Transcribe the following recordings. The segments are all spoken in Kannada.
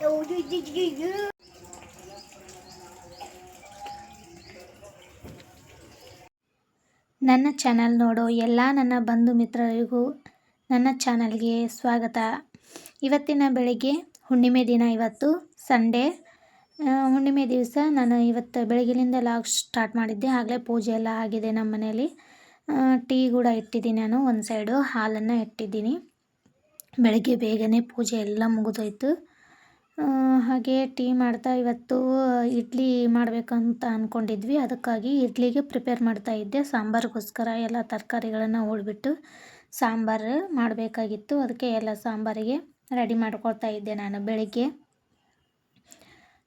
ನನ್ನ ಚಾನಲ್ ನೋಡೋ, ಎಲ್ಲ ನನ್ನ ಬಂಧು ಮಿತ್ರರಿಗೂ ನನ್ನ ಚಾನಲ್ಗೆ ಸ್ವಾಗತ. ಇವತ್ತಿನ ಬೆಳಿಗ್ಗೆ, ಹುಣ್ಣಿಮೆ ದಿನ ಇವತ್ತು, ಸಂಡೇ. ಹುಣ್ಣಿಮೆ ದಿವಸ ನಾನು ಇವತ್ತು ಬೆಳಗಿನಿಂದ ಲಾಗ್ ಸ್ಟಾರ್ಟ್ ಮಾಡಿದ್ದೆ, ಆಗಲೇ ಪೂಜೆ ಎಲ್ಲ ಆಗಿದೆ ನಮ್ಮ ಮನೇಲಿ. ಟೀ ಕೂಡ ಇಟ್ಟಿದ್ದೀನಿ ನಾನು, ಒಂದು ಸೈಡು ಹಾಲನ್ನು ಇಟ್ಟಿದ್ದೀನಿ. ಬೆಳಗ್ಗೆ ಬೇಗನೆ ಪೂಜೆ ಎಲ್ಲ ಮುಗಿದೋಯ್ತು. ಹಾಗೆ ಟೀ ಮಾಡ್ತಾ ಇವತ್ತು ಇಡ್ಲಿ ಮಾಡಬೇಕಂತ ಅಂದ್ಕೊಂಡಿದ್ವಿ ಅದಕ್ಕಾಗಿ ಇಡ್ಲಿಗೆ ಪ್ರಿಪೇರ್ ಮಾಡ್ತಾ ಇದ್ದೆ. ಸಾಂಬಾರಿಗೋಸ್ಕರ ಎಲ್ಲ ತರಕಾರಿಗಳನ್ನು ಹೋಳ್ಬಿಟ್ಟು ಸಾಂಬಾರು ಮಾಡಬೇಕಾಗಿತ್ತು. ಅದಕ್ಕೆ ಎಲ್ಲ ಸಾಂಬಾರಿಗೆ ರೆಡಿ ಮಾಡ್ಕೊಳ್ತಾ ಇದ್ದೆ ನಾನು ಬೆಳಿಗ್ಗೆ.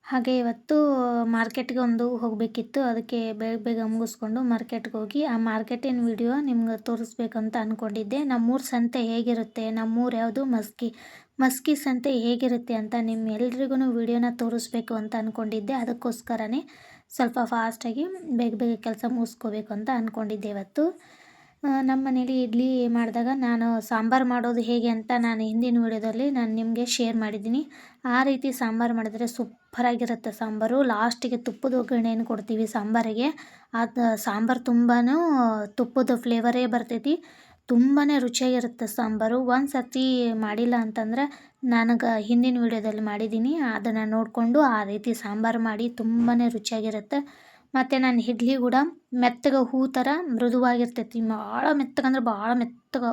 ಹಾಗೆ ಇವತ್ತು ಮಾರ್ಕೆಟ್ಗೆ ಒಂದು ಹೋಗಬೇಕಿತ್ತು. ಅದಕ್ಕೆ ಬೇಗ ಬೇಗ ಮುಗಿಸ್ಕೊಂಡು ಮಾರ್ಕೆಟ್ಗೆ ಹೋಗಿ ಆ ಮಾರ್ಕೆಟಿನ ವಿಡಿಯೋ ನಿಮ್ಗೆ ತೋರಿಸ್ಬೇಕಂತ ಅಂದ್ಕೊಂಡಿದ್ದೆ ನಮ್ಮೂರ ಸಂತೆ ಹೇಗಿರುತ್ತೆ? ನಮ್ಮೂರು ಯಾವುದು ಮಸ್ಕಿ? ಮಸ್ಕಿ ಸಂತೆ ಹೇಗಿರುತ್ತೆ ಅಂತ ನಿಮ್ಮ ಎಲ್ರಿಗೂ ವಿಡಿಯೋನ ತೋರಿಸ್ಬೇಕು ಅಂತ ಅಂದ್ಕೊಂಡಿದ್ದೆ ಅದಕ್ಕೋಸ್ಕರನೇ ಸ್ವಲ್ಪ ಫಾಸ್ಟಾಗಿ ಬೇಗ ಬೇಗ ಕೆಲಸ ಮುಗಿಸ್ಕೋಬೇಕು ಅಂತ ಅಂದ್ಕೊಂಡಿದ್ದೆ ಇವತ್ತು. ನಮ್ಮ ಮನೇಲಿ ಇಡ್ಲಿ ಮಾಡಿದಾಗ ನಾನು ಸಾಂಬಾರು ಮಾಡೋದು ಹೇಗೆ ಅಂತ ನಾನು ಹಿಂದಿನ ವಿಡಿಯೋದಲ್ಲಿ ನಾನು ನಿಮಗೆ ಶೇರ್ ಮಾಡಿದ್ದೀನಿ. ಆ ರೀತಿ ಸಾಂಬಾರು ಮಾಡಿದ್ರೆ ಸೂಪರಾಗಿರುತ್ತೆ ಸಾಂಬಾರು. ಲಾಸ್ಟಿಗೆ ತುಪ್ಪದ ಒಗ್ಗರಣೆಯನ್ನು ಕೊಡ್ತೀವಿ ಸಾಂಬಾರಿಗೆ. ಅದು ಸಾಂಬಾರು ತುಂಬಾ ತುಪ್ಪದ ಫ್ಲೇವರೇ ಬರ್ತೈತಿ. ತುಂಬಾ ರುಚಿಯಾಗಿರುತ್ತೆ ಸಾಂಬಾರು. ಒಂದು ಸರ್ತಿ ಮಾಡಿಲ್ಲ ಅಂತಂದ್ರೆ ನನಗೆ ಹಿಂದಿನ ವಿಡಿಯೋದಲ್ಲಿ ಮಾಡಿದ್ದೀನಿ. ಅದನ್ನು ನೋಡಿಕೊಂಡು ಆ ರೀತಿ ಸಾಂಬಾರು ಮಾಡಿ ತುಂಬಾ ರುಚಿಯಾಗಿರುತ್ತೆ. ಮತ್ತು ನಾನು ಇಡ್ಲಿ ಕೂಡ ಮೆತ್ತಗೆ ಹೂ ಥರ ಮೃದುವಾಗಿರ್ತೈತಿ. ಭಾಳ ಮೆತ್ತಗಂದ್ರೆ ಭಾಳ ಮೆತ್ತಗೆ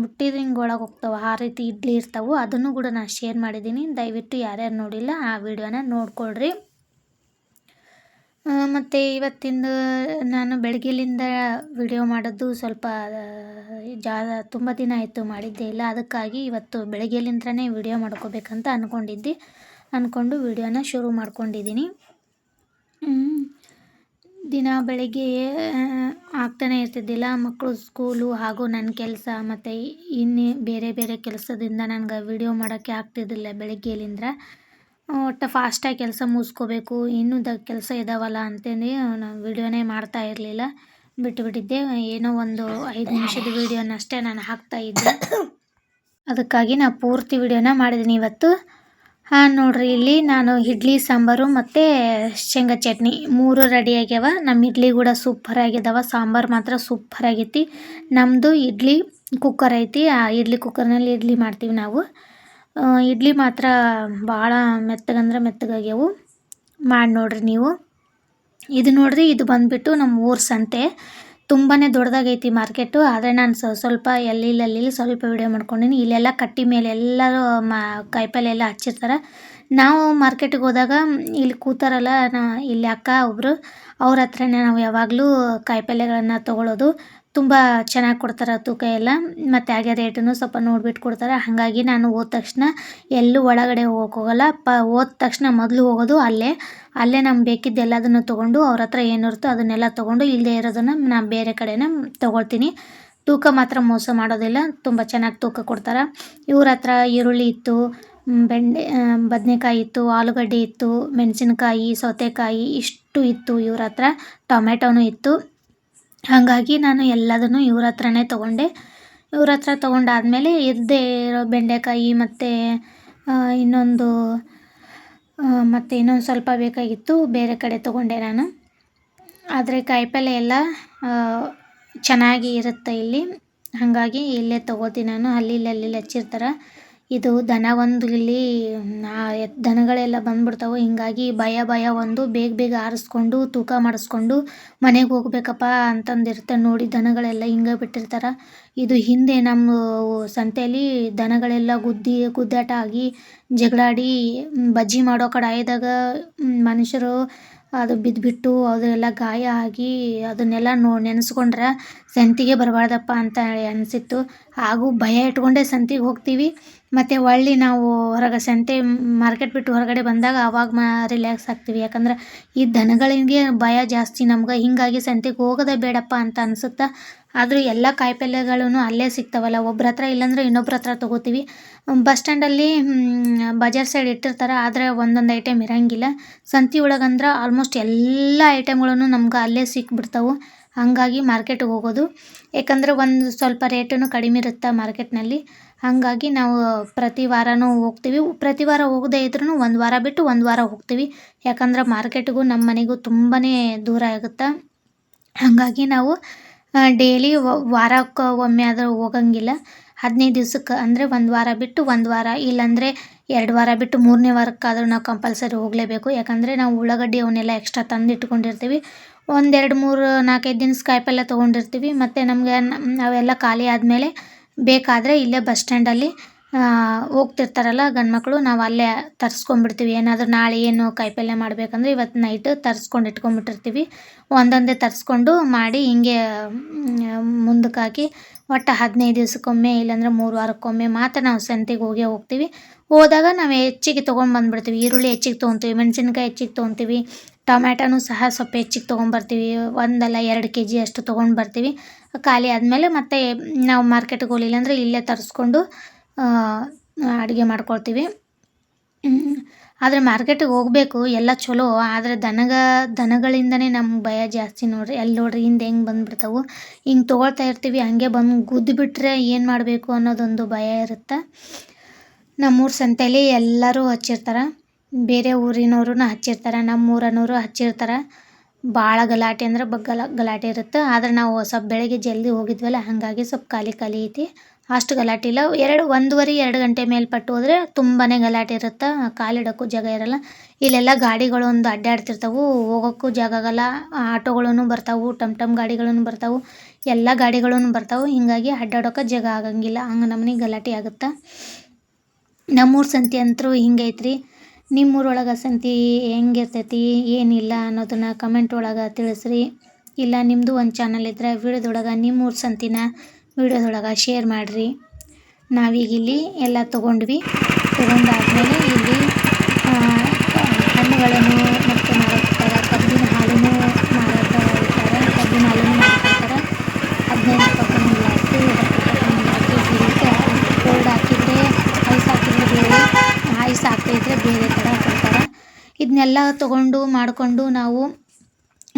ಮುಟ್ಟಿದ್ರೆ ಹಿಂಗೆ ಒಳಗೆ ಹೋಗ್ತಾವೆ ಆ ರೀತಿ ಇಡ್ಲಿ ಇರ್ತಾವೆ. ಅದನ್ನು ಕೂಡ ನಾನು ಶೇರ್ ಮಾಡಿದ್ದೀನಿ. ದಯವಿಟ್ಟು ಯಾರ್ಯಾರು ನೋಡಿಲ್ಲ ಆ ವಿಡಿಯೋನ ನೋಡ್ಕೊಳ್ರಿ. ಮತ್ತು ಇವತ್ತಿಂದು ನಾನು ಬೆಳಗ್ಗೆಲಿಂದ ವಿಡಿಯೋ ಮಾಡೋದು ಸ್ವಲ್ಪ ಜಾ ತುಂಬ ದಿನ ಆಯಿತು ಮಾಡಿದ್ದೇ ಇಲ್ಲ. ಅದಕ್ಕಾಗಿ ಇವತ್ತು ಬೆಳಗ್ಗೆಲಿಂದನೇ ವಿಡಿಯೋ ಮಾಡ್ಕೋಬೇಕಂತ ಅಂದ್ಕೊಂಡಿದ್ದೆ ಅಂದ್ಕೊಂಡು ವಿಡಿಯೋನ ಶುರು ಮಾಡ್ಕೊಂಡಿದ್ದೀನಿ. ದಿನ ಬೆಳಗ್ಗೆ ಆಗ್ತಾನೆ ಇರ್ತಿದ್ದಿಲ್ಲ. ಮಕ್ಕಳು ಸ್ಕೂಲು ಹಾಗೂ ನನ್ನ ಕೆಲಸ, ಮತ್ತು ಇನ್ನೇ ಬೇರೆ ಬೇರೆ ಕೆಲಸದಿಂದ ನನಗೆ ವಿಡಿಯೋ ಮಾಡೋಕ್ಕೆ ಆಗ್ತಿದ್ದಿಲ್ಲ ಬೆಳಗ್ಗೆಲಿಂದ ಒಟ್ಟು ಫಾಸ್ಟಾಗಿ ಕೆಲಸ ಮುಗಿಸ್ಕೋಬೇಕು, ಇನ್ನೂ ದ ಕೆಲಸ ಇದಾವಲ್ಲ ಅಂತಂದು ನಾನು ವಿಡಿಯೋನೇ ಮಾಡ್ತಾ ಇರಲಿಲ್ಲ. ಬಿಟ್ಟುಬಿಟ್ಟಿದ್ದೆ ಏನೋ ಒಂದು ಐದು ನಿಮಿಷದ ವೀಡಿಯೋನಷ್ಟೇ ನಾನು ಹಾಕ್ತಾ ಇದ್ದೆ. ಅದಕ್ಕಾಗಿ ನಾನು ಪೂರ್ತಿ ವಿಡಿಯೋನ ಮಾಡಿದ್ದೀನಿ ಇವತ್ತು. ಹಾಂ, ನೋಡ್ರಿ, ಇಲ್ಲಿ ನಾನು ಇಡ್ಲಿ, ಸಾಂಬಾರು ಮತ್ತು ಶೇಂಗಾ ಚಟ್ನಿ ಮೂರು ರೆಡಿ ಆಗ್ಯಾವ. ನಮ್ಮ ಇಡ್ಲಿ ಕೂಡ ಸೂಪರ್ ಆಗಿದಾವ, ಸಾಂಬಾರು ಮಾತ್ರ ಸೂಪರ್ ಆಗೈತಿ. ನಮ್ಮದು ಇಡ್ಲಿ ಕುಕ್ಕರ್ ಐತಿ. ಆ ಇಡ್ಲಿ ಕುಕ್ಕರ್ನಲ್ಲಿ ಇಡ್ಲಿ ಮಾಡ್ತೀವಿ ನಾವು. ಇಡ್ಲಿ ಮಾತ್ರ ಭಾಳ ಮೆತ್ತಗಂದ್ರೆ ಮೆತ್ತಗಾಗ್ಯವು ಮಾಡಿ ನೋಡ್ರಿ ನೀವು. ಇದು ನೋಡ್ರಿ, ಇದು ಬಂದ್ಬಿಟ್ಟು ನಮ್ಮ ಊರ ಸಂತೆ. ತುಂಬಾ ದೊಡ್ಡದಾಗೈತಿ ಮಾರ್ಕೆಟು. ಆದರೆ ನಾನು ಸ್ವ- ಸ್ವಲ್ಪ ಎಲ್ಲಿ ಸ್ವಲ್ಪ ವಿಡಿಯೋ ಮಾಡ್ಕೊಂಡಿನಿ. ಇಲ್ಲೆಲ್ಲ ಕಟ್ಟಿ ಮೇಲೆ ಎಲ್ಲರೂ ಮಾ, ಕಾಯಿಪಲ್ಲೆ ಎಲ್ಲ ಹಚ್ಚಿರ್ತಾರೆ. ನಾವು ಮಾರ್ಕೆಟಿಗೆ ಹೋದಾಗ ಇಲ್ಲಿ ಕೂತಾರಲ್ಲ, ನಾ, ಇಲ್ಲಿ ಅಕ್ಕ ಒಬ್ಬರು ಅವ್ರ ಹತ್ರನೇ ನಾವು ಯಾವಾಗಲೂ ಕಾಯಿಪಲ್ಯಗಳನ್ನು ತೊಗೊಳೋದು ತುಂಬ ಚೆನ್ನಾಗಿ ಕೊಡ್ತಾರೆ ತೂಕ ಎಲ್ಲ. ಮತ್ತು ಹಾಗೆ ರೇಟನ್ನು ಸ್ವಲ್ಪ ನೋಡ್ಬಿಟ್ಟು ಕೊಡ್ತಾರೆ. ಹಾಗಾಗಿ ನಾನು ಹೋದ ತಕ್ಷಣ ಎಲ್ಲೂ ಒಳಗಡೆ ಹೋಗಕ್ಕೆ ಹೋಗಲ್ಲ. ಪ, ಹೋದ ತಕ್ಷಣ ಮೊದಲು ಹೋಗೋದು ಅಲ್ಲೇ. ಅಲ್ಲೇ ನಮ್ಗೆ ಬೇಕಿದ್ದು ಎಲ್ಲದನ್ನು ತೊಗೊಂಡು ಅವ್ರ ಹತ್ರ ಏನಿರುತ್ತೋ ಅದನ್ನೆಲ್ಲ ತೊಗೊಂಡು ಇಲ್ಲದೇ ಇರೋದನ್ನು ನಾನು ಬೇರೆ ಕಡೆನೇ ತೊಗೊಳ್ತೀನಿ. ತೂಕ ಮಾತ್ರ ಮೋಸ ಮಾಡೋದಿಲ್ಲ. ತುಂಬ ಚೆನ್ನಾಗಿ ತೂಕ ಕೊಡ್ತಾರೆ. ಇವ್ರ ಹತ್ರ ಈರುಳ್ಳಿ ಇತ್ತು. ಬೆಂಡೆ ಬದನೆಕಾಯಿ ಇತ್ತು, ಆಲೂಗಡ್ಡೆ ಇತ್ತು, ಮೆಣಸಿನಕಾಯಿ, ಸೌತೆಕಾಯಿ ಇಷ್ಟು ಇತ್ತು ಇವ್ರ ಹತ್ರ. ಟೊಮೆಟೋನೂ ಇತ್ತು. ಹಾಗಾಗಿ ನಾನು ಎಲ್ಲದನ್ನು ಇವ್ರ ಹತ್ರನೇ ತೊಗೊಂಡೆ. ಇವ್ರ ಹತ್ರ ತೊಗೊಂಡಾದಮೇಲೆ ಇದ್ದೇ ಇರೋ ಬೆಂಡೆಕಾಯಿ ಮತ್ತು ಇನ್ನೊಂದು ಮತ್ತು ಇನ್ನೊಂದು ಸ್ವಲ್ಪ ಬೇಕಾಗಿತ್ತು, ಬೇರೆ ಕಡೆ ತೊಗೊಂಡೆ ನಾನು. ಆದರೆ ಕಾಯಿಪಲ್ಲೆ ಎಲ್ಲ ಚೆನ್ನಾಗಿ ಇರುತ್ತೆ ಇಲ್ಲಿ. ಹಾಗಾಗಿ ಇಲ್ಲೇ ತೊಗೋತೀನಿ ನಾನು. ಅಲ್ಲಿ ಇಲ್ಲಿ ಅಲ್ಲಿ ಹಚ್ಚಿರ್ತಾರೆ. ಇದು ದನ ಒಂದು ಇಲ್ಲಿ ದನಗಳೆಲ್ಲ ಬಂದ್ಬಿಡ್ತಾವೆ. ಹಿಂಗಾಗಿ ಭಯ ಭಯ ಒಂದು. ಬೇಗ ಬೇಗ ಆರಿಸ್ಕೊಂಡು, ತೂಕ ಮಾಡಿಸ್ಕೊಂಡು ಮನೆಗೆ ಹೋಗ್ಬೇಕಪ್ಪ ಅಂತಂದಿರುತ್ತೆ ನೋಡಿ ದನಗಳೆಲ್ಲ ಹಿಂಗೆ ಬಿಟ್ಟಿರ್ತಾರೆ. ಇದು ಹಿಂದೆ ನಮ್ಮ ಸಂತೆಯಲ್ಲಿ ದನಗಳೆಲ್ಲ ಗುದ್ದಿ, ಗುದ್ದಾಟ ಆಗಿ ಜಗಳಾಡಿ, ಬಜ್ಜಿ ಮಾಡೋ ಕಡಾಯಿದಾಗ ಮನುಷ್ಯರು ಅದು ಬಿದ್ದುಬಿಟ್ಟು ಅದೆಲ್ಲ ಗಾಯ ಆಗಿ ಅದನ್ನೆಲ್ಲ ನೋ, ನೆನೆಸ್ಕೊಂಡ್ರೆ ಸಂತಿಗೆ ಬರಬಾರ್ದಪ್ಪ ಅಂತ ಅನಿಸಿತ್ತು. ಹಾಗೂ ಭಯ ಇಟ್ಕೊಂಡೇ ಸಂತಿಗೆ ಹೋಗ್ತೀವಿ. ಮತ್ತು ಹೊಳ್ಳಿ ನಾವು ಹೊರಗೆ ಸಂತೆ ಮಾರ್ಕೆಟ್ ಬಿಟ್ಟು ಹೊರಗಡೆ ಬಂದಾಗ ಆವಾಗ ಮಾ ರಿಲ್ಯಾಕ್ಸ್ ಆಗ್ತೀವಿ. ಯಾಕಂದ್ರೆ ಈ ದನಗಳಿಗೆ ಭಯ ಜಾಸ್ತಿ. ನಮ್ಗೆ ಹೀಗಾಗಿ ಸಂತೆಗೆ ಹೋಗೋದೇ ಬೇಡಪ್ಪ ಅಂತ ಅನಿಸುತ್ತೆ ಆದರೂ ಎಲ್ಲ ಕಾಯಿಪಲ್ಯಗಳೂ ಅಲ್ಲೇ ಸಿಗ್ತಾವಲ್ಲ, ಒಬ್ರ ಹತ್ರ ಇಲ್ಲಾಂದ್ರೆ ಇನ್ನೊಬ್ರ ಹತ್ರ ತೊಗೋತೀವಿ. ಬಸ್ ಸ್ಟ್ಯಾಂಡಲ್ಲಿ ಬಜಾರ್ ಸೈಡ್ ಇಟ್ಟಿರ್ತಾರೆ, ಆದರೆ ಒಂದೊಂದು ಐಟಮ್ ಇರೋಂಗಿಲ್ಲ. ಸಂತಿ ಒಳಗಂದ್ರೆ ಆಲ್ಮೋಸ್ಟ್ ಎಲ್ಲ ಐಟಮ್ಗಳನ್ನು ನಮ್ಗೆ ಅಲ್ಲೇ ಸಿಕ್ಬಿಡ್ತಾವೆ. ಹಾಗಾಗಿ ಮಾರ್ಕೆಟ್ಗೆ ಹೋಗೋದು. ಯಾಕಂದರೆ ಒಂದು ಸ್ವಲ್ಪ ರೇಟೂ ಕಡಿಮೆ ಇರುತ್ತೆ ಮಾರ್ಕೆಟ್ನಲ್ಲಿ ಹಾಗಾಗಿ ನಾವು ಪ್ರತಿ ವಾರನೂ ಹೋಗ್ತೀವಿ. ಪ್ರತಿ ವಾರ ಹೋಗದೇ ಇದ್ರೂ ಒಂದು ವಾರ ಬಿಟ್ಟು ಒಂದು ವಾರ ಹೋಗ್ತೀವಿ. ಯಾಕಂದ್ರೆ ಮಾರ್ಕೆಟ್ಗೂ ನಮ್ಮ ಮನೆಗೂ ತುಂಬಾ ದೂರ ಆಗುತ್ತೆ. ಹಾಗಾಗಿ ನಾವು ಡೈಲಿ ವಾರಕ್ಕೆ ಒಮ್ಮೆ ಆದರೂ ಹೋಗಂಗಿಲ್ಲ. ಹದಿನೈದು ದಿವ್ಸಕ್ಕೆ ಅಂದರೆ ಒಂದು ವಾರ ಬಿಟ್ಟು ಒಂದು ವಾರ, ಇಲ್ಲಾಂದರೆ ಎರಡು ವಾರ ಬಿಟ್ಟು ಮೂರನೇ ವಾರಕ್ಕಾದರೂ ನಾವು ಕಂಪಲ್ಸರಿ ಹೋಗಲೇಬೇಕು. ಯಾಕಂದರೆ ನಾವು ಉಳ್ಳಾಗಡ್ಡಿ ಅವನ್ನೆಲ್ಲ ಎಕ್ಸ್ಟ್ರಾ ತಂದಿಟ್ಕೊಂಡಿರ್ತೀವಿ ಒಂದೆರಡು ಮೂರು ನಾಲ್ಕೈದು ದಿನ ಕಾಯಿಪಲ್ಯ ತೊಗೊಂಡಿರ್ತೀವಿ. ಮತ್ತು ನಮಗೆ ಅವೆಲ್ಲ ಖಾಲಿ ಆದಮೇಲೆ ಬೇಕಾದರೆ ಇಲ್ಲೇ ಬಸ್ ಸ್ಟ್ಯಾಂಡಲ್ಲಿ ಹೋಗ್ತಿರ್ತಾರಲ್ಲ ಗಂಡು ಮಕ್ಕಳು ನಾವು ಅಲ್ಲೇ ತರಿಸ್ಕೊಂಡ್ಬಿಡ್ತೀವಿ. ಏನಾದರೂ ನಾಳೆ ಏನು ಕಾಯಿಪಲ್ಯ ಮಾಡಬೇಕಂದ್ರೆ ಇವತ್ತು ನೈಟ್ ತರಿಸ್ಕೊಂಡು ಇಟ್ಕೊಂಡ್ಬಿಟ್ಟಿರ್ತೀವಿ. ಒಂದೊಂದೇ ತರಿಸ್ಕೊಂಡು ಮಾಡಿ ಹಿಂಗೆ ಮುಂದಕ್ಕೆ ಹಾಕಿ ಒಟ್ಟು ಹದಿನೈದು ದಿವಸಕ್ಕೊಮ್ಮೆ ಇಲ್ಲಾಂದ್ರೆ ಮೂರು ವಾರಕ್ಕೊಮ್ಮೆ ಮಾತ್ರ ನಾವು ಸಂತೆಗೆ ಹೋಗೇ ಹೋಗ್ತೀವಿ. ಹೋದಾಗ ನಾವು ಹೆಚ್ಚಿಗೆ ತೊಗೊಂಡು ಬಂದುಬಿಡ್ತೀವಿ. ಈರುಳ್ಳಿ ಹೆಚ್ಚಿಗೆ ತೊಗೊತೀವಿ, ಮೆಣಸಿನ್ಕಾಯಿ ಹೆಚ್ಚಿಗೆ ತೊಗೊತೀವಿ, ಟೊಮ್ಯಾಟೋನು ಸಹ ಸ್ವಲ್ಪ ಹೆಚ್ಚಿಗೆ ತೊಗೊಂಬರ್ತೀವಿ ಒಂದಲ್ಲ ಎರಡು ಕೆ ಜಿ ಅಷ್ಟು ತೊಗೊಂಡು ಬರ್ತೀವಿ ಖಾಲಿ ಆದಮೇಲೆ ಮತ್ತೆ ನಾವು ಮಾರ್ಕೆಟ್ಗೆ ಹೋಗಲಿಲ್ಲ ಅಂದರೆ ಇಲ್ಲೇ ತರಿಸ್ಕೊಂಡು ಅಡುಗೆ ಮಾಡ್ಕೊಳ್ತೀವಿ. ಆದರೆ ಮಾರ್ಕೆಟಿಗೆ ಹೋಗಬೇಕು, ಎಲ್ಲ ಚಲೋ. ಆದರೆ ದನಗ, ದನಗಳಿಂದನೇ ನಮ್ಮ ಭಯ ಜಾಸ್ತಿ ನೋಡಿರಿ. ಎಲ್ಲಿ ನೋಡ್ರಿ, ಹಿಂದೆ ಹೆಂಗೆ ಬಂದುಬಿಡ್ತಾವೆ. ಹಿಂಗೆ ತೊಗೊಳ್ತಾ ಇರ್ತೀವಿ, ಹಂಗೆ ಬಂದು ಗುದ್ದು ಬಿಟ್ಟರೆ ಏನು ಮಾಡಬೇಕು ಅನ್ನೋದೊಂದು ಭಯ ಇರುತ್ತೆ. ನಮ್ಮೂರ ಸಂತೆಯಲ್ಲಿ ಎಲ್ಲರೂ ಹಚ್ಚಿರ್ತಾರೆ. ಬೇರೆ ಊರಿನವ್ರೂ ಹಚ್ಚಿರ್ತಾರೆ ನಮ್ಮ ಊರನವರು ಹಚ್ಚಿರ್ತಾರೆ. ಭಾಳ ಗಲಾಟೆ ಅಂದ್ರೆ ಬಗ್ಗಲ, ಗಲಾಟೆ ಇರುತ್ತೆ. ಆದರೆ ನಾವು ಸ್ವಲ್ಪ ಬೆಳಗ್ಗೆ ಜಲ್ದಿ ಹೋಗಿದ್ವಲ್ಲ, ಹಾಗಾಗಿ ಸ್ವಲ್ಪ ಖಾಲಿ ಖಾಲಿ ಐತಿ. ಅಷ್ಟು ಗಲಾಟೆ ಇಲ್ಲ. ಎರಡು, ಒಂದೂವರೆ, ಎರಡು ಗಂಟೆ ಮೇಲ್ಪಟ್ಟು ಹೋದರೆ ತುಂಬಾ ಗಲಾಟೆ ಇರುತ್ತೆ? ಕಾಲಿಡೋಕ್ಕೂ ಜಾಗ ಇರಲ್ಲ. ಇಲ್ಲೆಲ್ಲ ಗಾಡಿಗಳು ಒಂದು ಅಡ್ಡಾಡ್ತಿರ್ತವೆ. ಹೋಗೋಕ್ಕೂ ಜಾಗ ಆಗಲ್ಲ. ಆಟೋಗಳೂ ಬರ್ತಾವೆ ಟಮ್ ಟಮ್ ಗಾಡಿಗಳೂ ಬರ್ತಾವೆ, ಎಲ್ಲ ಗಾಡಿಗಳೂ ಬರ್ತಾವೆ. ಹೀಗಾಗಿ ಅಡ್ಡಾಡೋಕೆ ಜಾಗ ಆಗಂಗಿಲ್ಲ. ಹಂಗೆ ನಮ್ನೆ ಗಲಾಟೆ ಆಗುತ್ತೆ? ನಮ್ಮೂರ ಸಂತಿ ಅಂತೂ ಹಿಂಗೈತ್ರಿ ನಿಮ್ಮೂರೊಳಗೆ ಸಂತಿ ಹೆಂಗಿರ್ತೈತಿ, ಏನಿಲ್ಲ ಅನ್ನೋದನ್ನು ಕಮೆಂಟ್ ಒಳಗೆ ತಿಳಿಸ್ರಿ. ಇಲ್ಲ ನಿಮ್ಮದು ಒಂದು ಚಾನಲ್ ಇದ್ದರೆ ವಿಡಿಯೋದೊಳಗೆ ನಿಮ್ಮೂರ ಸಂತಿನ ವಿಡಿಯೋದೊಳಗೆ ಶೇರ್ ಮಾಡಿರಿ. ನಾವೀಗ ಇಲ್ಲಿ ಎಲ್ಲ ತೊಗೊಂಡ್ವಿ. ತೊಗೊಂಡಾದ್ಮೇಲೆ ಇಲ್ಲಿ ಹಣ್ಣುಗಳನ್ನು ಮತ್ತು ಮಾರಾಟ ಕಬ್ಬಿನ ಹಾಲನ್ನು ಮಾರಾಟ ಇರ್ತಾರೆ ಕಬ್ಬಿನ ಹಾಲನ್ನು ಮಾರಾಟ ಹದಿನೈದು ರೂಪಾಯಿ ಹಾಕಿ ಹತ್ತು ಕೋಲ್ಡ್ ಹಾಕಿದರೆ, ಐಸ್ ಹಾಕಿದರೆ ಬೇರೆ, ಐಸ್ ಹಾಕದಿದ್ರೆ ಬೇರೆ ಥರ ಕೊಡ್ತಾರೆ. ಇದನ್ನೆಲ್ಲ ತೊಗೊಂಡು ಮಾಡಿಕೊಂಡು ನಾವು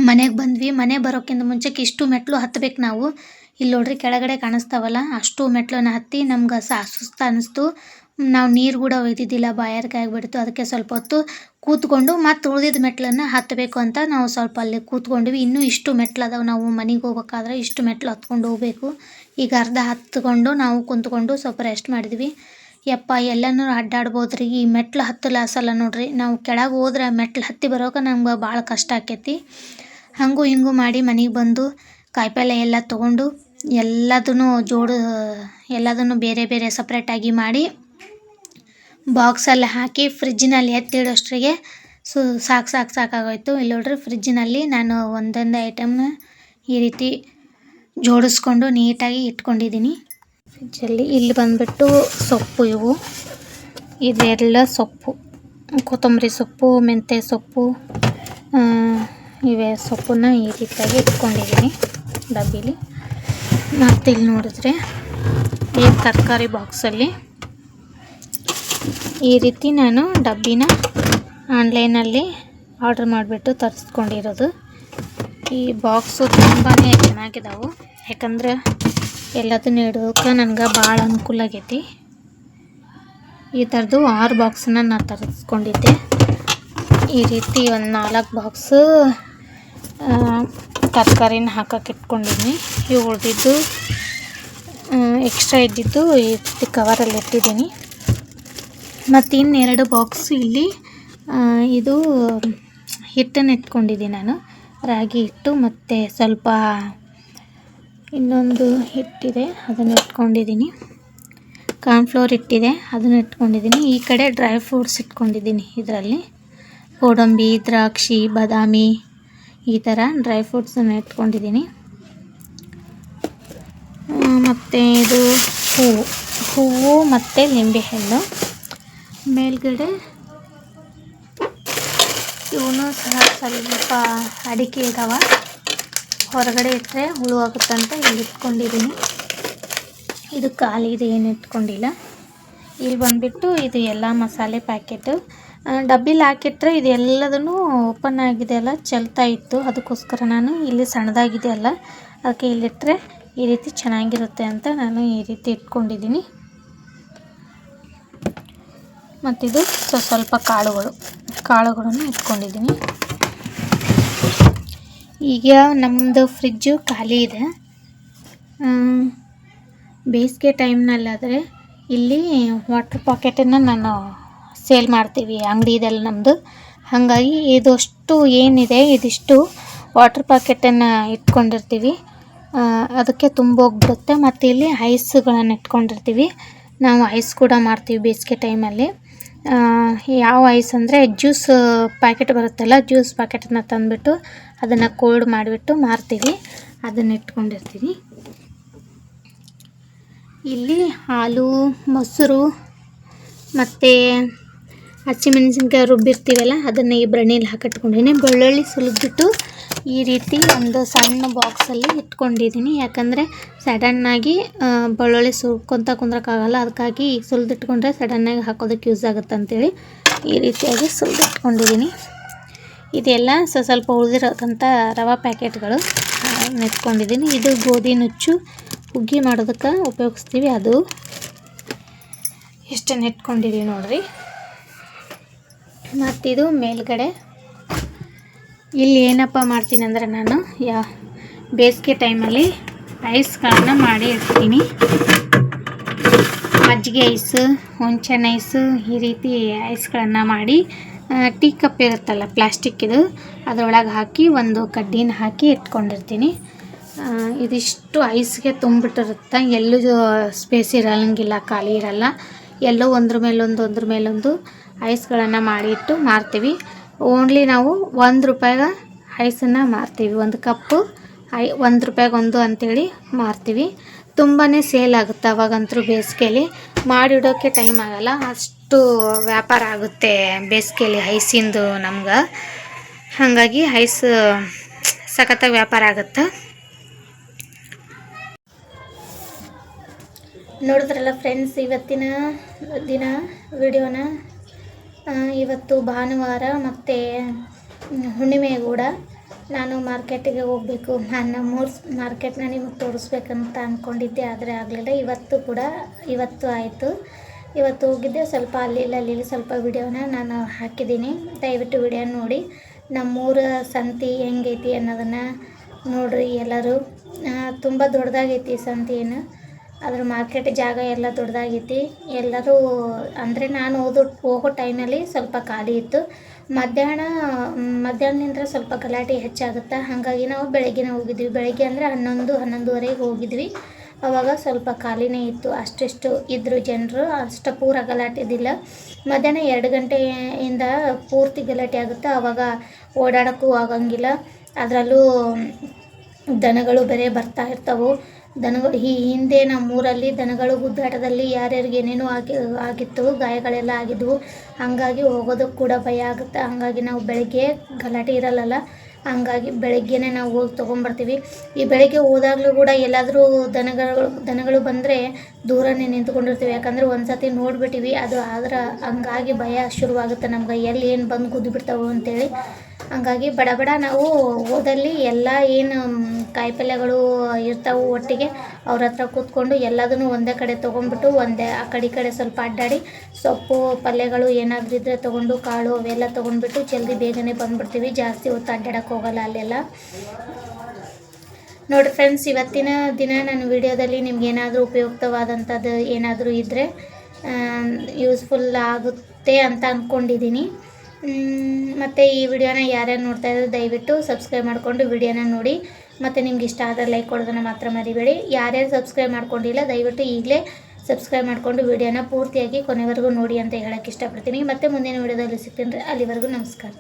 ಮನೆಗೆ ಬಂದ್ವಿ. ಮನೆ ಬರೋಕ್ಕಿಂತ ಮುಂಚೆಗೆ ಇಷ್ಟು ಮೆಟ್ಟಲು ಹತ್ತಬೇಕು ನಾವು. ಇಲ್ಲಿ ನೋಡ್ರಿ ಕೆಳಗಡೆ ಕಾಣಿಸ್ತಾವಲ್ಲ, ಅಷ್ಟು ಮೆಟ್ಲನ್ನ ಹತ್ತಿ ನಮ್ಗೆ ಸಹ ಸುಸ್ತು ಅನ್ನಿಸ್ತು ನಾವು ನೀರು ಕೂಡ ಒಯ್ದಿದ್ದಿಲ್ಲ, ಬಾಯಾರಿಕೆ ಆಗಿಬಿಡ್ತು. ಅದಕ್ಕೆ ಸ್ವಲ್ಪ ಹೊತ್ತು ಕೂತ್ಕೊಂಡು ಮತ್ತು ಉಳಿದಿದ್ದ ಮೆಟ್ಲನ್ನು ಹತ್ತಬೇಕು ಅಂತ ನಾವು ಸ್ವಲ್ಪ ಅಲ್ಲಿ ಕೂತ್ಕೊಂಡ್ವಿ. ಇನ್ನೂ ಇಷ್ಟು ಮೆಟ್ಲು ಅದಾವೆ. ನಾವು ಮನೆಗೆ ಹೋಗ್ಬೇಕಾದ್ರೆ ಇಷ್ಟು ಮೆಟ್ಲು ಹತ್ಕೊಂಡು ಹೋಗಬೇಕು. ಈಗ ಅರ್ಧ ಹತ್ಕೊಂಡು ನಾವು ಕುಂತ್ಕೊಂಡು ಸ್ವಲ್ಪ ರೆಸ್ಟ್ ಮಾಡಿದ್ವಿ. ಯಪ್ಪ, ಎಲ್ಲನೂ ಅಡ್ಡಾಡ್ಬೋದು ರೀ ಈ ಮೆಟ್ಲು ಹತ್ತು ಲಾಸಲ್ಲ ನೋಡ್ರಿ. ನಾವು ಕೆಳಗೆ ಹೋದ್ರೆ ಮೆಟ್ಲು ಹತ್ತಿ ಬರೋಕೆ ನಮ್ಗೆ ಭಾಳ ಕಷ್ಟ ಆಕೈತಿ. ಹಂಗೂ ಹಿಂಗೂ ಮಾಡಿ ಮನೆಗೆ ಬಂದು ಕಾಯಿಪಲ್ಯ ಎಲ್ಲ ತೊಗೊಂಡು ಎಲ್ಲದನ್ನು ಜೋಡು, ಎಲ್ಲದನ್ನು ಬೇರೆ ಬೇರೆ ಸಪ್ರೇಟಾಗಿ ಮಾಡಿ ಬಾಕ್ಸಲ್ಲಿ ಹಾಕಿ ಫ್ರಿಜ್ಜಿನಲ್ಲಿ ಎತ್ತಿಡೋಷ್ಟ್ರಿಗೆ ಸು, ಸಾಕು ಸಾಕು ಸಾಕಾಗೋಯಿತು ಇಲ್ಲಿ ನೋಡ್ರಿ ಫ್ರಿಜ್ಜಿನಲ್ಲಿ ನಾನು ಒಂದೊಂದು ಐಟಮ್ನ ಈ ರೀತಿ ಜೋಡಿಸ್ಕೊಂಡು ನೀಟಾಗಿ ಇಟ್ಕೊಂಡಿದ್ದೀನಿ. ಫ್ರಿಜ್ಜಲ್ಲಿ ಇಲ್ಲಿ ಬಂದುಬಿಟ್ಟು ಸೊಪ್ಪು ಇವು. ಇದೆಲ್ಲ ಸೊಪ್ಪು. ಕೊತ್ತಂಬರಿ ಸೊಪ್ಪು, ಮೆಂತ್ಯ ಸೊಪ್ಪು ಇವೆ ಸೊಪ್ಪನ್ನ ಈ ರೀತಿಯಾಗಿ ಇಟ್ಕೊಂಡಿದ್ದೀನಿ ಡಬ್ಬಿಲಿ. ಮತ್ತು ಇಲ್ಲಿ ನೋಡಿದ್ರೆ ಈ ತರಕಾರಿ ಬಾಕ್ಸಲ್ಲಿ ಈ ರೀತಿ ನಾನು ಡಬ್ಬಿನ ಆನ್ಲೈನಲ್ಲಿ ಆರ್ಡ್ರ್ ಮಾಡಿಬಿಟ್ಟು ತರಿಸ್ಕೊಂಡಿರೋದು. ಈ ಬಾಕ್ಸು ತುಂಬಾ ಚೆನ್ನಾಗಿದ್ದಾವೆ ಯಾಕಂದ್ರೆ ಎಲ್ಲದನ್ನ ಇಡೋಕೆ ನನಗೆ ಭಾಳ ಅನುಕೂಲ ಆಗೈತಿ. ಈ ಥರದ್ದು ಆರು ಬಾಕ್ಸನ್ನ ನಾನು ತರಿಸ್ಕೊಂಡಿದ್ದೆ. ಈ ರೀತಿ ಒಂದು ನಾಲ್ಕು ಬಾಕ್ಸು ತರಕಾರಿನ ಹಾಕಕ್ಕೆ ಇಟ್ಕೊಂಡಿದ್ದೀನಿ ಇವು ಉಳಿದಿದ್ದು ಎಕ್ಸ್ಟ್ರಾ ಇದ್ದಿದ್ದು ಈ ಕವರಲ್ಲಿ ಇಟ್ಟಿದ್ದೀನಿ. ಮತ್ತು ಇನ್ನೆರಡು ಬಾಕ್ಸ್ ಇಲ್ಲಿ ಇದು ಹಿಟ್ಟನ್ನು ಇಟ್ಕೊಂಡಿದ್ದೀನಿ ನಾನು. ರಾಗಿ ಹಿಟ್ಟು ಮತ್ತು ಸ್ವಲ್ಪ ಇನ್ನೊಂದು ಹಿಟ್ಟಿದೆ, ಅದನ್ನು ಇಟ್ಕೊಂಡಿದ್ದೀನಿ. ಕಾರ್ನ್ಫ್ಲೋರ್ ಇಟ್ಟಿದೆ ಅದನ್ನು ಇಟ್ಕೊಂಡಿದ್ದೀನಿ. ಈ ಕಡೆ ಡ್ರೈ ಫ್ರೂಟ್ಸ್ ಇಟ್ಕೊಂಡಿದ್ದೀನಿ ಇದರಲ್ಲಿ. ಗೋಡಂಬಿ ದ್ರಾಕ್ಷಿ, ಬಾದಾಮಿ ಈ ಥರ ಡ್ರೈ ಫ್ರೂಟ್ಸನ್ನು ಇಟ್ಕೊಂಡಿದ್ದೀನಿ. ಮತ್ತು ಇದು ಹೂವು ಹೂವು ಮತ್ತು ನಿಂಬೆಹಣ್ಣು ಮೇಲ್ಗಡೆ ಇವನು ಸಹ ಸ್ವಲ್ಪ ಅಡಿಕೆ ಇದಾವೆ. ಹೊರಗಡೆ ಇಟ್ಟರೆ ಹುಳು ಆಗುತ್ತಂತ ಇಲ್ಲಿ ಇಟ್ಕೊಂಡಿದ್ದೀನಿ. ಇದು ಖಾಲಿ, ಇದು ಏನು ಇಟ್ಕೊಂಡಿಲ್ಲ. ಇಲ್ಲಿ ಬಂದುಬಿಟ್ಟು ಇದು ಎಲ್ಲ ಮಸಾಲೆ ಪ್ಯಾಕೆಟು ಡಬ್ಬಿಲಿ ಹಾಕಿಟ್ರೆ ಇದು ಎಲ್ಲದನ್ನು ಓಪನ್ ಆಗಿದೆ ಅಲ್ಲ, ಚೆಲ್ತಾ ಇತ್ತು. ಅದಕ್ಕೋಸ್ಕರ ನಾನು ಇಲ್ಲಿ ಸಣ್ಣದಾಗಿದೆ ಅಲ್ಲ, ಅದಕ್ಕೆ ಇಲ್ಲಿಟ್ಟರೆ ಈ ರೀತಿ ಚೆನ್ನಾಗಿರುತ್ತೆ ಅಂತ ನಾನು ಈ ರೀತಿ ಇಟ್ಕೊಂಡಿದ್ದೀನಿ. ಮತ್ತಿದು ಸ್ವ ಸ್ವಲ್ಪ ಕಾಳುಗಳು, ಕಾಳುಗಳನ್ನು ಇಟ್ಕೊಂಡಿದ್ದೀನಿ. ಈಗ ನಮ್ಮದು ಫ್ರಿಜ್ಜು ಖಾಲಿ ಇದೆ. ಬೇಸಿಗೆ ಟೈಮ್ನಲ್ಲಾದರೆ ಇಲ್ಲಿ ವಾಟ್ರ್ ಪಾಕೆಟನ್ನು ನಾನು ಸೇಲ್ ಮಾಡ್ತೀವಿ ಅಂಗಡಿ ಇದೆಲ್ಲ ನಮ್ಮದು ಹಾಗಾಗಿ ಇದಷ್ಟು ಏನಿದೆ, ಇದಿಷ್ಟು ವಾಟ್ರ್ ಪಾಕೆಟನ್ನು ಇಟ್ಕೊಂಡಿರ್ತೀವಿ. ಅದಕ್ಕೆ ಅದಕ್ಕೆ ತುಂಬೋಗ್ಬಿಡುತ್ತೆ ಮತ್ತು ಇಲ್ಲಿ ಐಸ್ಗಳನ್ನು ಇಟ್ಕೊಂಡಿರ್ತೀವಿ. ನಾವು ಐಸ್ ಕೂಡ ಮಾಡ್ತೀವಿ ಬೇಸಿಗೆ ಟೈಮಲ್ಲಿ. ಯಾವ ಐಸ್ ಅಂದರೆ ಜ್ಯೂಸ್ ಪ್ಯಾಕೆಟ್ ಬರುತ್ತಲ್ಲ, ಜ್ಯೂಸ್ ಪ್ಯಾಕೆಟನ್ನು ತಂದುಬಿಟ್ಟು ಅದನ್ನು ಕೋಲ್ಡ್ ಮಾಡಿಬಿಟ್ಟು ಮಾರ್ತೀವಿ. ಅದನ್ನು ಇಟ್ಕೊಂಡಿರ್ತೀವಿ. ಇಲ್ಲಿ ಹಾಲು, ಮೊಸರು, ಮತ್ತು ಹಸಿಮೆಣಸಿನ್ಕಾಯಿ ರುಬ್ಬಿರ್ತೀವಲ್ಲ, ಅದನ್ನು ಈ ಬ್ರಣೀಲಿ ಹಾಕಿಟ್ಕೊಂಡಿದ್ದೀನಿ ಬೆಳ್ಳುಳ್ಳಿ ಸುಲಿದ್ಬಿಟ್ಟು ಈ ರೀತಿ ಒಂದು ಸಣ್ಣ ಬಾಕ್ಸಲ್ಲಿ ಇಟ್ಕೊಂಡಿದ್ದೀನಿ ಯಾಕಂದರೆ ಸಡನ್ನಾಗಿ ಬೆಳ್ಳುಳ್ಳಿ ಸುಲ್ಕೊತ ಕುಂದ್ರಕ್ಕಾಗಲ್ಲ. ಅದಕ್ಕಾಗಿ ಈಗ ಸುಲಿದಿಟ್ಕೊಂಡ್ರೆ ಸಡನ್ನಾಗಿ ಹಾಕೋದಕ್ಕೆ ಯೂಸ್ ಆಗುತ್ತೆ ಅಂತೇಳಿ ಈ ರೀತಿಯಾಗಿ ಸುಲಿದಿಟ್ಕೊಂಡಿದ್ದೀನಿ ಇದೆಲ್ಲ ಸ, ಸ್ವಲ್ಪ ಉಳಿದಿರೋಕ್ಕಂಥ ರವೆ ಪ್ಯಾಕೆಟ್ಗಳು ನೆಟ್ಕೊಂಡಿದ್ದೀನಿ ಇದು ಗೋಧಿ ನುಚ್ಚು. ಹುಗ್ಗಿ ಮಾಡೋದಕ್ಕೆ ಉಪಯೋಗಿಸ್ತೀವಿ. ಅದು ಎಷ್ಟು ನೆಟ್ಕೊಂಡಿದ್ದೀವಿ ನೋಡ್ರಿ. ಮತ್ತಿದು ಮೇಲ್ಗಡೆ. ಇಲ್ಲಿ ಏನಪ್ಪ ಮಾಡ್ತೀನಿ ಅಂದರೆ ನಾನು, ಯಾ, ಬೇಸಿಗೆ ಟೈಮಲ್ಲಿ ಐಸ್ಗಳನ್ನ ಮಾಡಿ ಇರ್ತೀನಿ ಮಜ್ಜಿಗೆ ಐಸು ಹುಂಚೆನ ಐಸು ಈ ರೀತಿ ಐಸ್ಗಳನ್ನು ಮಾಡಿ ಟೀ ಕಪ್ ಇರುತ್ತಲ್ಲ ಪ್ಲಾಸ್ಟಿಕ್ಕಿದು ಅದರೊಳಗೆ ಹಾಕಿ ಒಂದು ಕಡ್ಡಿನ ಹಾಕಿ ಇಟ್ಕೊಂಡಿರ್ತೀನಿ. ಇದಿಷ್ಟು ಐಸ್ಗೆ ತುಂಬಿಟ್ಟಿರುತ್ತೆ ಎಲ್ಲೂ ಸ್ಪೇಸ್ ಇರಲ್ಲಂಗಿಲ್ಲ, ಖಾಲಿ ಇರಲ್ಲ. ಎಲ್ಲೋ ಒಂದ್ರ ಮೇಲೊಂದು ಒಂದ್ರ ಮೇಲೊಂದು ಐಸ್ಗಳನ್ನು ಮಾಡಿ ಇಟ್ಟು ಮಾರ್ತೀವಿ. ಓನ್ಲಿ ನಾವು ಒಂದು ರೂಪಾಯಿಗೆ ಐಸನ್ನು ಮಾರ್ತೀವಿ. ಒಂದು ಕಪ್ಪು ಐ, ಒಂದು ರೂಪಾಯಿಗೆ ಒಂದು ಅಂತೇಳಿ ಮಾರ್ತೀವಿ. ತುಂಬಾ ಸೇಲ್ ಆಗುತ್ತೆ ಅವಾಗಂತೂ ಬೇಸಿಗೆಯಲ್ಲಿ ಮಾಡಿಡೋಕ್ಕೆ ಟೈಮ್ ಆಗಲ್ಲ. ಅಷ್ಟು ವ್ಯಾಪಾರ ಆಗುತ್ತೆ ಬೇಸಿಗೆಯಲ್ಲಿ ಐಸಿಂದು ನಮ್ಗೆ. ಹಾಗಾಗಿ ಐಸ್ ಸಖತ್ತಾಗಿ ವ್ಯಾಪಾರ ಆಗುತ್ತೆ. ನೋಡಿದ್ರಲ್ಲ ಫ್ರೆಂಡ್ಸ್ ಇವತ್ತಿನ ದಿನ ವಿಡಿಯೋನ ಇವತ್ತು ಭಾನುವಾರ ಮತ್ತು ಹುಣ್ಣಿಮೆ ಕೂಡ ನಾನು ಮಾರ್ಕೆಟಿಗೆ ಹೋಗಬೇಕು. ನನ್ನ ಮೂರು ಮಾರ್ಕೆಟ್ನ ನಿಮಗೆ ತೋರಿಸ್ಬೇಕಂತ ಅಂದ್ಕೊಂಡಿದ್ದೆ ಆದರೆ ಆಗಲಿಲ್ಲ. ಇವತ್ತು ಕೂಡ, ಇವತ್ತು ಆಯಿತು. ಇವತ್ತು ಹೋಗಿದ್ದೆ, ಸ್ವಲ್ಪ ಅಲ್ಲಿ ಅಲ್ಲಿ ಸ್ವಲ್ಪ ವಿಡಿಯೋನ ನಾನು ಹಾಕಿದ್ದೀನಿ. ದಯವಿಟ್ಟು ವಿಡಿಯೋ ನೋಡಿ. ನಮ್ಮೂರ ಸಂತಿ ಹೆಂಗೈತಿ ಅನ್ನೋದನ್ನು ನೋಡಿರಿ ಎಲ್ಲರೂ. ತುಂಬ ದೊಡ್ಡದಾಗೈತಿ ಏನು ಅದ್ರ ಮಾರ್ಕೆಟ್ ಜಾಗ ಎಲ್ಲ ದೊಡ್ಡದಾಗೈತಿ ಎಲ್ಲರೂ ಅಂದರೆ ನಾನು ಓದೋ ಹೋಗೋ ಟೈಮಲ್ಲಿ ಸ್ವಲ್ಪ ಖಾಲಿ ಇತ್ತು. ಮಧ್ಯಾಹ್ನ, ಮಧ್ಯಾಹ್ನದಿಂದ ಸ್ವಲ್ಪ ಗಲಾಟೆ ಹೆಚ್ಚಾಗುತ್ತೆ, ಹಾಗಾಗಿ ನಾವು ಬೆಳಗ್ಗೆನೇ ಹೋಗಿದ್ವಿ. ಬೆಳಗ್ಗೆ ಅಂದರೆ ಹನ್ನೊಂದು, ಹನ್ನೊಂದುವರೆಗೆ ಹೋಗಿದ್ವಿ. ಅವಾಗ ಸ್ವಲ್ಪ ಖಾಲಿನೇ ಇತ್ತು. ಅಷ್ಟಿಷ್ಟು ಇದ್ದರು ಜನರು, ಅಷ್ಟು ಪೂರ ಗಲಾಟೆ ಇದ್ದಿಲ್ಲ ಮಧ್ಯಾಹ್ನ ಎರಡು ಗಂಟೆಯಿಂದ ಪೂರ್ತಿ ಗಲಾಟೆ ಆಗುತ್ತೆ ಆವಾಗ ಓಡಾಡೋಕ್ಕೂ ಆಗಂಗಿಲ್ಲ. ಅದರಲ್ಲೂ ದನಗಳು ಬೇರೆ ಬರ್ತಾ ಇರ್ತಾವೆ. ದನಗಳು ಈ ಹಿಂದೆ ನಮ್ಮೂರಲ್ಲಿ ದನಗಳು ಗುದ್ದಾಟದಲ್ಲಿ ಯಾರ್ಯಾರಿಗೆ ಏನೇನೋ ಆಗಿ ಆಗಿತ್ತು, ಗಾಯಗಳೆಲ್ಲ ಆಗಿದ್ವು. ಹಾಗಾಗಿ ಹೋಗೋದಕ್ಕೆ ಕೂಡ ಭಯ ಆಗುತ್ತೆ. ಹಾಗಾಗಿ ನಾವು ಬೆಳಗ್ಗೆ ಗಲಾಟೆ ಇರಲ್ಲಲ್ಲ, ಹಂಗಾಗಿ ಬೆಳಗ್ಗೆನೇ ನಾವು ಹೋಗಿ ತೊಗೊಂಬರ್ತೀವಿ. ಈ ಬೆಳಗ್ಗೆ ಹೋದಾಗಲೂ ಕೂಡ ಎಲ್ಲಾದರೂ ದನಗಳು ದನಗಳು ಬಂದರೆ ದೂರನೇ ನಿಂತ್ಕೊಂಡಿರ್ತೀವಿ. ಯಾಕಂದರೆ ಒಂದು ಸತಿ ನೋಡಿಬಿಟ್ಟಿವಿ. ಅದು ಆದ್ರೆ ಹಂಗಾಗಿ ಭಯ ಶುರುವಾಗುತ್ತೆ ನಮ್ಗೆ. ಎಲ್ಲಿ ಏನು ಬಂದು ಗುದ್ದು ಬಿಡ್ತಾವೋ ಅಂತೇಳಿ. ಹಂಗಾಗಿ ಬಡ ಬಡ ನಾವು ಹೋದಲ್ಲಿ ಎಲ್ಲ ಏನು ಕಾಯಿಪಲ್ಯಗಳು ಇರ್ತಾವೆ ಒಟ್ಟಿಗೆ ಅವ್ರ ಹತ್ರ ಕೂತ್ಕೊಂಡು ಎಲ್ಲದನ್ನು ಒಂದೇ ಕಡೆ ತೊಗೊಂಡ್ಬಿಟ್ಟು ಒಂದೇ ಆ ಕಡೆ ಕಡೆ ಸ್ವಲ್ಪ ಅಡ್ಡಾಡಿ ಸೊಪ್ಪು, ಪಲ್ಯಗಳು ಏನಾದರೂ ಇದ್ದರೆ ತೊಗೊಂಡು ಕಾಳು ಅವೆಲ್ಲ ತೊಗೊಂಡ್ಬಿಟ್ಟು ಜಲ್ದಿ ಬೇಗನೆ ಬಂದುಬಿಡ್ತೀವಿ. ಜಾಸ್ತಿ ಹೊತ್ತು ಅಡ್ಡಾಡಕ್ಕೆ ಹೋಗಲ್ಲ ಅಲ್ಲೆಲ್ಲ. ನೋಡಿ ಫ್ರೆಂಡ್ಸ್ ಇವತ್ತಿನ ದಿನ ನನ್ನ ವಿಡಿಯೋದಲ್ಲಿ ನಿಮ್ಗೆ ಏನಾದರೂ ಉಪಯುಕ್ತವಾದಂಥದ್ದು ಏನಾದರೂ ಇದ್ದರೆ ಯೂಸ್ಫುಲ್ ಆಗುತ್ತೆ ಅಂತ ಅಂದ್ಕೊಂಡಿದ್ದೀನಿ ಮತ್ತು ಈ ವಿಡಿಯೋನ ಯಾರ್ಯಾರು ನೋಡ್ತಾ ಇದ್ದಾರೆ ದಯವಿಟ್ಟು ಸಬ್ಸ್ಕ್ರೈಬ್ ಮಾಡಿಕೊಂಡು ವಿಡಿಯೋನ ನೋಡಿ. ಮತ್ತು ನಿಮ್ಗೆ ಇಷ್ಟ ಆದರೆ ಲೈಕ್ ಕೊಡೋದನ್ನು ಮಾತ್ರ ಮರಿಬೇಡಿ. ಯಾರ್ಯಾರು ಸಬ್ಸ್ಕ್ರೈಬ್ ಮಾಡ್ಕೊಂಡಿಲ್ಲ, ದಯವಿಟ್ಟು ಈಗಲೇ ಸಬ್ಸ್ಕ್ರೈಬ್ ಮಾಡಿಕೊಂಡು ವಿಡಿಯೋನ ಪೂರ್ತಿಯಾಗಿ ಕೊನೆವರೆಗೂ ನೋಡಿ ಅಂತ ಹೇಳೋಕ್ಕೆ ಇಷ್ಟಪಡ್ತೀನಿ. ಮತ್ತು ಮುಂದಿನ ವಿಡಿಯೋದಲ್ಲಿ ಸಿಗ್ತೀನಿ ಅಲ್ಲಿವರೆಗೂ ನಮಸ್ಕಾರ.